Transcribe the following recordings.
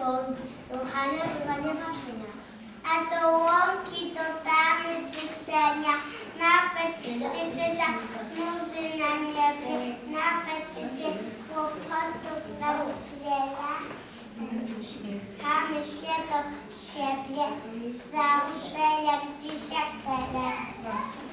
są ruchane zwanie patrzenia. A do łąki dodamy życzenia, nawet tysiąca muzy na niebie, nawet tysiąc kłopotów nas wiela. Kochamy się do siebie, za łzy jak teraz.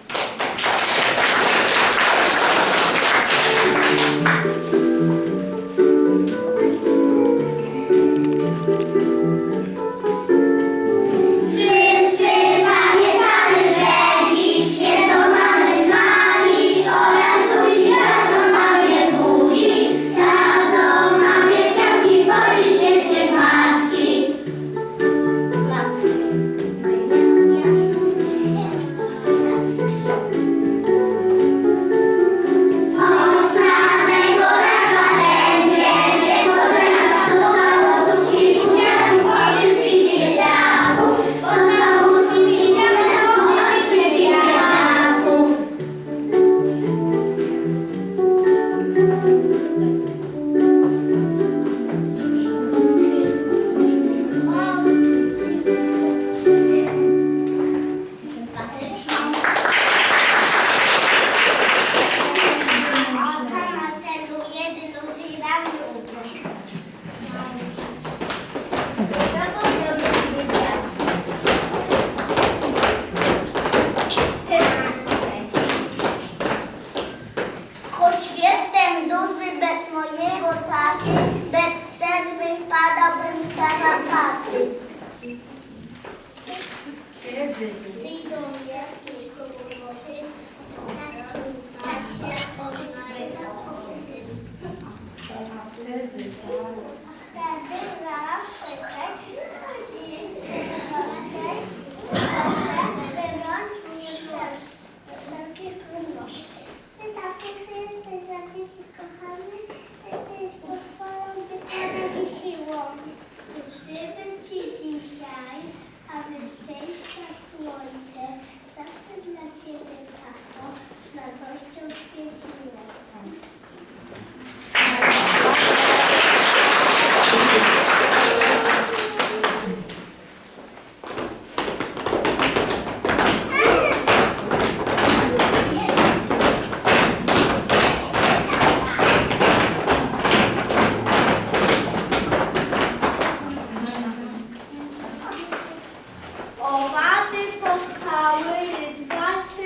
Owady powstały, rydwaty,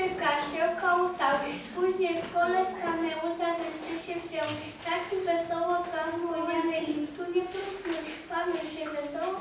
się kołysały. Później w kole stanęło, za ręce się wziął. Taki wesoło, co zmieniany, tu nie próbny, bawił się wesoło.